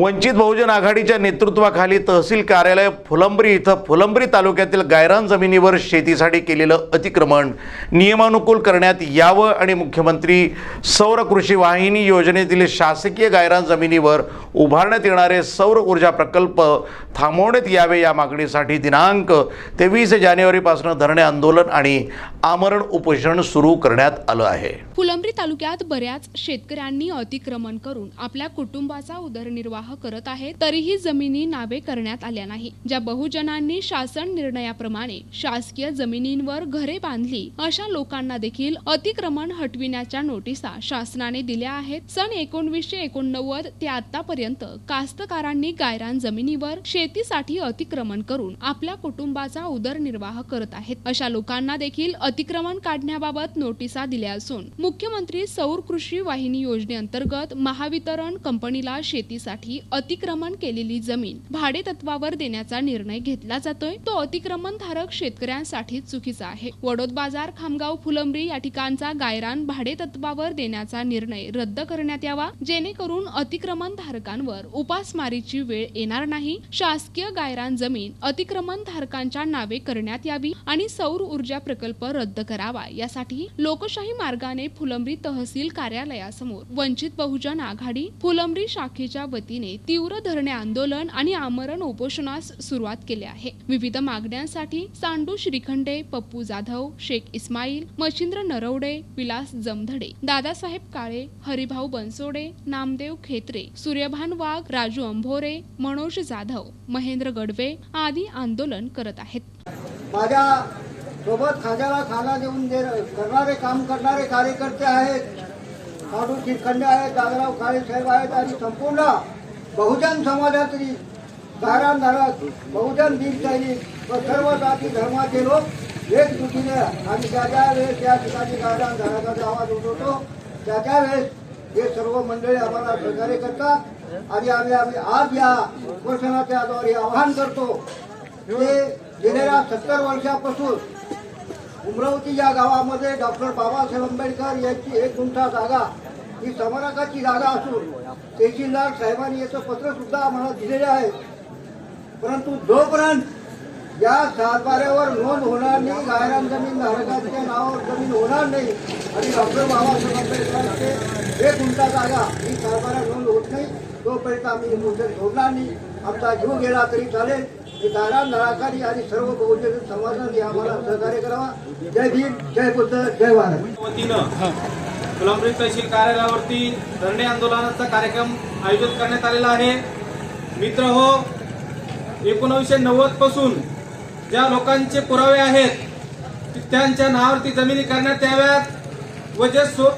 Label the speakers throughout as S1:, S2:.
S1: वंचित बहुजन आघाडीच्या नेतृत्वाखाली तहसील कार्यालय फुलंब्री इथं फुलंब्री तालुक्यातील गायरान जमिनीवर शेतीसाठी केलेलं अतिक्रमण. नियमानुकूल करण्यात यावं आणि मुख्यमंत्री सौर कृषी वाहिनी योजनेतील शासकीय गायरान जमिनीवर उभारण्यात येणारे सौर ऊर्जा प्रकल्प थांबवण्यात यावे या मागणीसाठी दिनांक तेवीस जानेवारीपासून धरणे आंदोलन आणि आमरण उपोषण सुरू करण्यात आलं आहे.
S2: फुलंब्री तालुक्यात बऱ्याच शेतकऱ्यांनी अतिक्रमण करून आपल्या कुटुंबाचा उदरनिर्वाह करत आहे तरीही जमिनी नावे करण्यात आल्या नाही. ज्या बहुजनांनी शासन निर्णयाप्रमाणे शासकीय जमिनींवर घरे बांधली अशा लोकांना देखील अतिक्रमण हटविण्याच्या नोटिसा शासनाने दिल्या आहेत. सन एकोणवीसशे एकोणनव्वद ते आतापर्यंत कास्तकारांनी गायरान जमिनीवर शेतीसाठी अतिक्रमण करून आपल्या कुटुंबाचा उदरनिर्वाह करत आहेत. अशा लोकांना देखील अतिक्रमण काढण्याबाबत नोटिसा दिल्या असून मुख्यमंत्री सौर कृषी वाहिनी योजनेअंतर्गत महावितरण कंपनीला शेतीसाठी अतिक्रमण केलेली जमीन भाडे तत्वावर देण्याचा निर्णय घेतला जातोय. तो अतिक्रमण धारक शेतकऱ्यांसाठी चुकीचा आहे. वडोद बाजार खामगाव फुलंब्री या ठिकाणचा गायरान भाडे तत्वावर देण्याचा निर्णय रद्द करण्यात यावा. जेणेकरून अतिक्रमण धारकांवर उपासमारीची वेळ येणार नाही. शासकीय गायरान जमीन अतिक्रमण धारकांच्या नावे करण्यात यावी आणि सौर ऊर्जा प्रकल्प रद्द करावा. यासाठी लोकशाही मार्गाने फुलंब्री तहसील कार्यालयासमोर वंचित बहुजन आघाडी फुलंब्री शाखेच्या वतीने तीव्र धरणे आंदोलन आणि आमरण उपोषणास सुरुवात केली आहे. विविध मागण्यांसाठी सांडू श्रीखंडे पप्पू जाधव शेख इस्माईल मच्छिंद्र नरवडे विलास जमधडे दादासाहेब काळे हरिभाऊ बनसोडे नामदेव खेत्रे सूर्यभान वाघ राजू अंभोरे मनोज जाधव महेंद्र गडवे आदी आंदोलन करत आहेत.
S3: माझ्या सोबत खाद्याला खाना देऊन दे करणारे काम करणारे कार्यकर्ते आहेत साडू शिरखंडे आहेत दादराव काळे साहेब आहेत आणि संपूर्ण बहुजन समाजातली धारण धारक बहुजन दिन व सर्व जाती धर्माचे लोक एकजुटीने आणि ज्या ज्या वेळेस या ठिकाणी गायरान धारकाचा आवाज उठवतो त्या त्या वेळेस हे सर्व मंडळी आम्हाला सहकार्य करतात आणि आम्ही आम्ही आज या उपोषणाच्या द्वारे आवाहन करतो हे गेलेल्या सत्तर वर्षापासून उमरावती या गावामध्ये डॉक्टर बाबासाहेब आंबेडकर यांची एक गुंठा जागा ही समरकाची जागा असून तहसीलदार साहेबांनी याचं पत्र सुद्धा आम्हाला दिलेले आहे. परंतु जोपर्यंत या सातबाऱ्यावर नोंद होणार नाही गायरान जमीन धारकाच्या नावावर जमीन होणार नाही आणि डॉक्टर बाबासाहेब आंबेडकरांचे एक गुंठा जागा ही सातबाऱ्या नोंद होत नाही तोपर्यंत आम्ही हे मुद्दे सोडणार नाही. आमचा जीव गेला तरी चालेल. की गायरान धारकांनी आणि सर्व बहुजन समाजाने आम्हाला सहकार्य करावा. जय भीम जय बुद्ध जय भारत.
S4: फुलंब्री तहसील कार्यालयावरती धरणे आंदोलनाचा कार्यक्रम आयोजित करण्यात आलेला आहे. मित्र हो एकोणीसशे नव्वदपासून ज्या लोकांचे पुरावे आहेत त्यांच्या नावावरती जमिनी करण्यात याव्यात व जे सो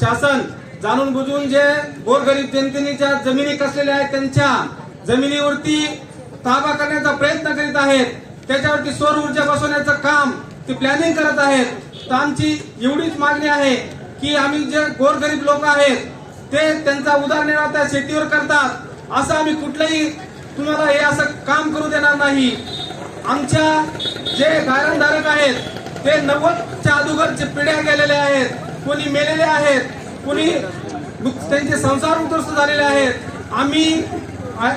S4: शासन जाणून बुजून जे गोरगरीब जनतेने ज्या जमिनी कसलेल्या आहेत त्यांच्या जमिनीवरती ताबा करण्याचा प्रयत्न करीत आहेत त्याच्यावरती सौर ऊर्जा बसवण्याचं काम ते प्लॅनिंग करत आहेत. तर आमची एवढीच मागणी आहे की आम्ही जे गोरगरीब लोक आहेत ते त्यांचा उदरनिर्वाह त्या शेतीवर करतात. असं आम्ही कुठलंही तुम्हाला हे असं काम करू देणार नाही. आमच्या जे गायरनधारक आहेत ते नव्वदच्या अगोदरचे पिढ्या गेलेल्या आहेत कोणी मेलेले आहेत कोणी त्यांचे संसार उद्ध्वस्त झालेले आहेत. आम्ही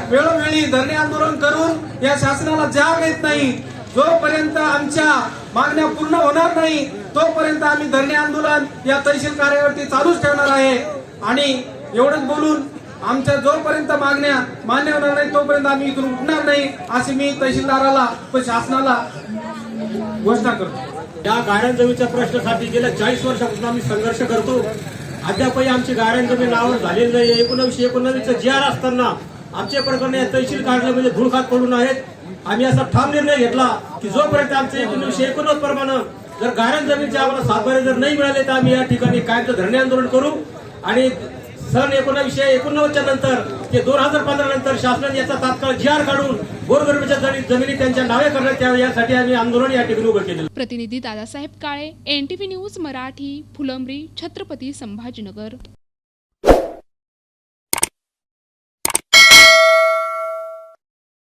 S4: वेळोवेळी धरणे आंदोलन करून या शासनाला जाग येत नाही. जोपर्यंत आमच्या मागण्या पूर्ण होणार नाही. तोपर्यंत आम्ही धरणे आंदोलन या तहसील कार्यावरती चालूच ठेवणार आहे. आणि एवढंच बोलून आमच्या जोपर्यंत मागण्या मान्य होणार नाही तोपर्यंत आम्ही इथून उठणार नाही अशी मी तहसीलदाराला व शासनाला घोषणा करतो.
S5: या गाड्यां जमीनच्या प्रश्नासाठी गेल्या चाळीस वर्षापासून आम्ही संघर्ष करतो. अद्यापही आमची गाड्यां जमीन नावावर झालेली नाही एकोणवीसशे एकोणनव्वदचं जी आर असताना आमचे प्रकरण तहसील कार्यालयामध्ये धुळखात पडून आहेत. आम्ही असा ठाम निर्णय घेतला की जोपर्यंत आमचे एकोणीसशे एकोणनव्वद प्रमाणे जर गारण जमीनचे आम्हाला सातबारे जर नाही मिळाले तर आम्ही या ठिकाणी कायमचं धरणे आंदोलन करू. आणि सन एकोणीसशे एकोणनव्वदच्या नंतर ते दोन हजार पंधरा नंतर शासनाने याचा तात्काळ जी आर काढून गोरगरिबीच्या जमिनी त्यांच्या नावे करण्यात यावे यासाठी आम्ही आंदोलन या ठिकाणी उभं केलेलं
S2: प्रतिनिधी दादासाहेब काळे एनटीव्ही न्यूज मराठी फुलंब्री छत्रपती संभाजीनगर.